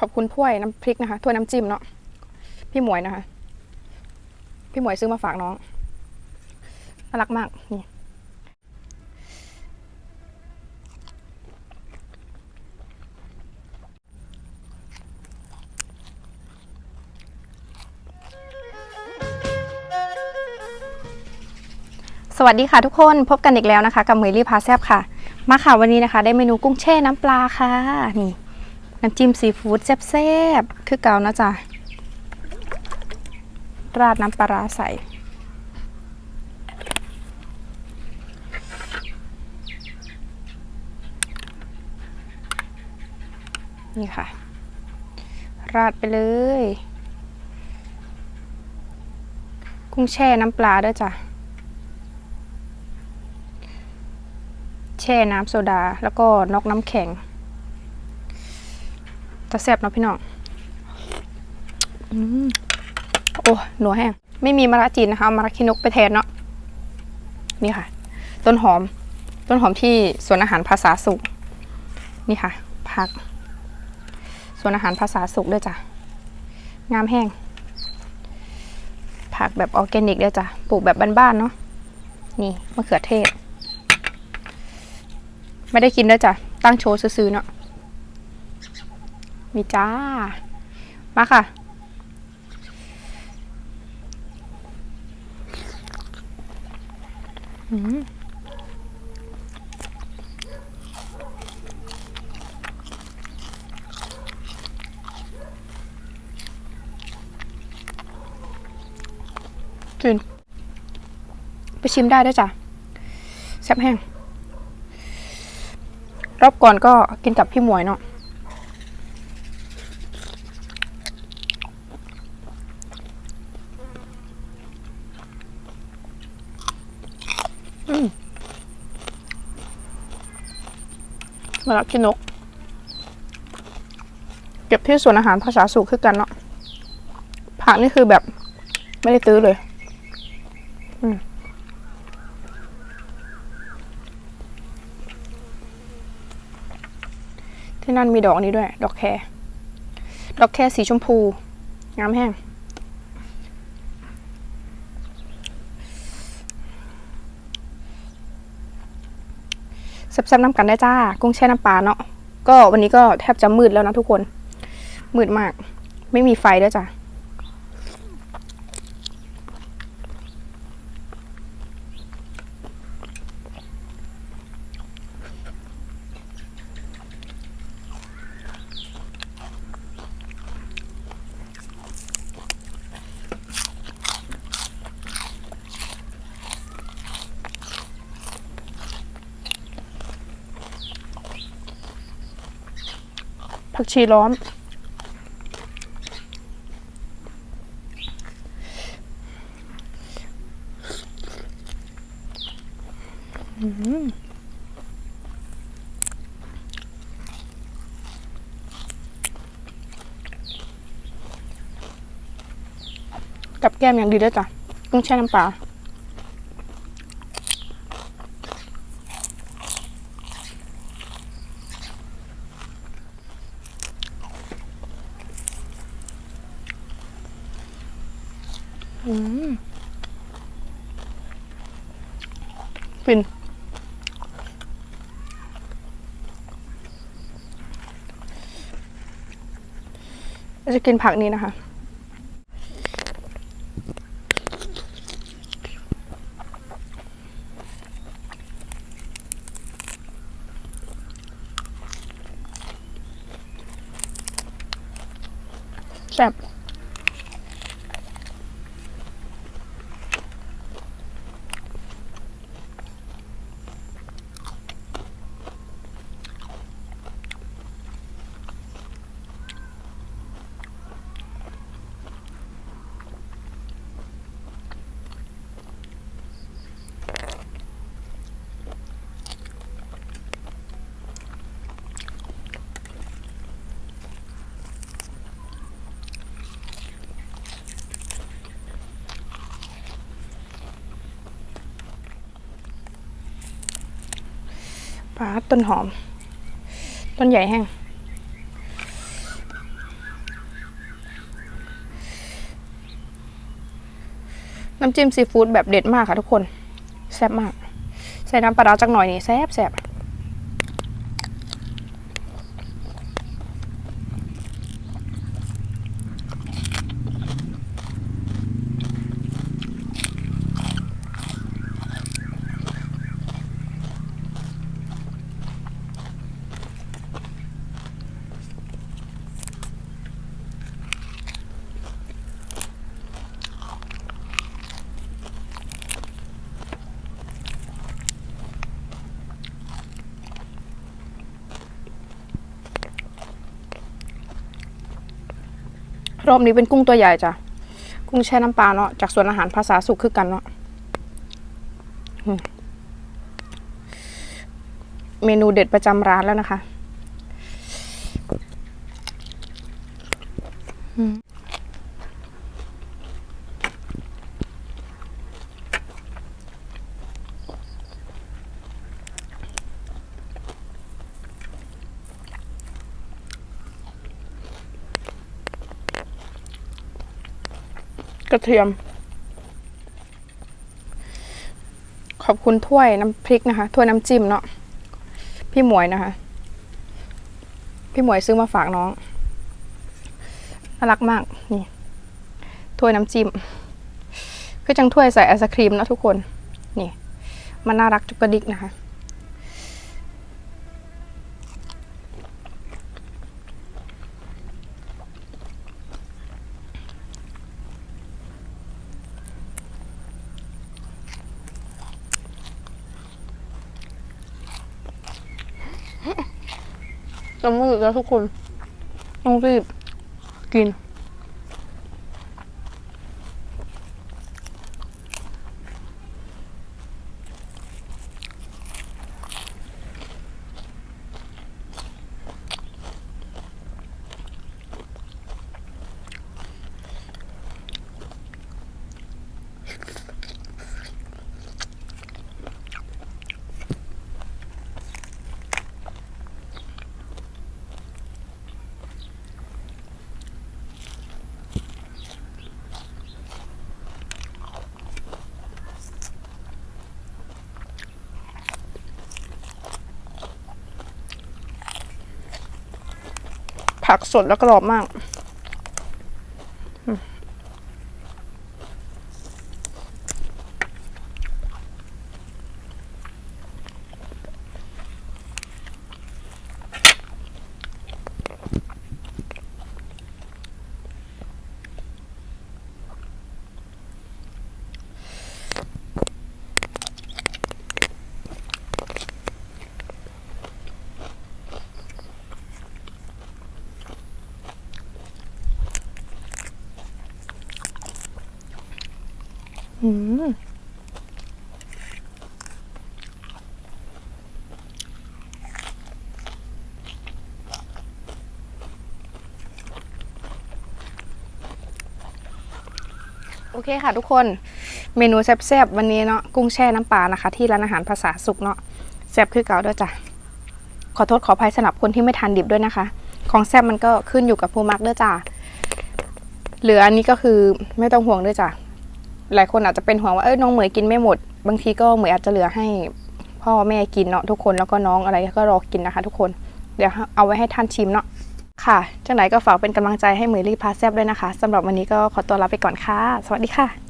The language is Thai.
ขอบคุณถ้วยน้ำพริกนะคะถ้วยน้ำจิ้มเนาะพี่หมวยนะคะ พี่หมวยซื้อมาฝากน้องน่ารักมากนี่สวัสดีค่ะทุกคนพบกันอีกแล้วนะคะ กับเมยลี่พาแซบค่ะ มาค่ะวันนี้นะคะ ได้เมนูกุ้งแช่น้ำปลาค่ะนี่ น้ำจิ้มซีฟู้ดแซ่บๆ คือเก่านะจ๊ะ ราดน้ำปลาใส่ นี่ค่ะ ราดไปเลย กุ้งแช่น้ำปลาด้วยจ้ะ แช่น้ำโซดาแล้วก็นอกน้ำแข็ง จะแซ่บเนาะพี่น้องอืมโอ้หนัวแห้ง ไม่มีมะระจีนนะคะเอามะระขี้นกไปแทนเนาะนี่ค่ะ ต้นหอม ต้นหอมที่สวนอาหารภาษาสุขนี่ค่ะ ผักสวนอาหารภาษาสุขด้วยจ้ะงามแห้ง ผักแบบออร์แกนิกด้วยจ้ะปลูกแบบบ้านๆเนาะนี่มะเขือเทศ ไม่ได้กินด้วยจ้ะตั้งโชว์ซื้อๆเนาะ มีจ้า มาค่ะ อืมกินไปชิมได้ด้วยจ้ะแซ่บแห้ง รอบก่อนก็กินกับพี่หมวยเนาะ มารับพี่นก เก็บที่สวนอาหารภาษาสุขคือกันเนาะผักนี่คือแบบไม่ได้ตื้อเลย อืมที่นั่นมีดอกนี้ด้วย ดอกแครดอกแครสีชมพู งามแห้ง ซ่บๆน้ำกันได้จ้า กุ้งแช่น้ำปลาเนาะก็วันนี้ก็แทบจะมืดแล้วนะทุกคน มืดมาก ไม่มีไฟด้วยจ้ะ ผักชีร้อนอืมกับแก้มอย่างดีด้วยจ้ะกุ้งแช่น้ำปลา ฟินเราจะกินผักนี้นะคะ แซ่บ้าต้นหอม ต้นใหญ่แห้ง น้ำจิ้มซีฟู้ดแบบเด็ดมากค่ะทุกคน แซ่บมาก ใส่น้ำปลาดาจักหน่อยนี่แซ่บแซ่บ รอบนี้เป็นกุ้งตัวใหญ่จ้ะ กุ้งแช่น้ำปลาเนาะจากสวนอาหารภาษาสุขคือกันเนาะเมนูเด็ดประจำร้านแล้วนะคะ กระเทียม ขอบคุณถ้วยน้ำพริกนะคะ ถ้วยน้ำจิ้มเนาะ พี่หมวยนะคะ พี่หมวยซื้อมาฝากน้อง น่ารักมาก นี่ ถ้วยน้ำจิ้ม คือจังถ้วยใส่ไอศครีมเนาะทุกคน นี่ มันน่ารักจุกกระดิกนะคะ จะมืดแล้วทุกคน ต้องรีบกิน ผักสดแล้วกรอบมาก อืมโอเคค่ะทุกคนเมนูแซ่บๆวันนี้เนาะกุ้งแช่น้ำปลานะคะ ที่ร้านอาหารภาษาสุกเนาะแซ่บคือเก่าด้วยจ้ะขอโทษขออภัยสำหรับคนที่ไม่ทานดิบด้วยนะคะ ของแซ่บมันก็ขึ้นอยู่กับผู้มักด้วยจ้ะเหลืออันนี้ก็คือไม่ต้องห่วงด้วยจ้ะ หลายคนอาจจะเป็นห่วงว่าเอ้ยน้องเหมยกินไม่หมด บางทีก็เหมยอาจจะเหลือให้พ่อแม่กินเนาะทุกคนแล้วก็น้องอะไรก็รอกินนะคะ ทุกคน เดี๋ยวเอาไว้ให้ท่านชิมเนาะค่ะจังไหนก็ฝากเป็นกำลังใจให้เหมยรีพาแซบด้วยนะคะสำหรับวันนี้ก็ขอตัวลาไปก่อนค่ะ สวัสดีค่ะ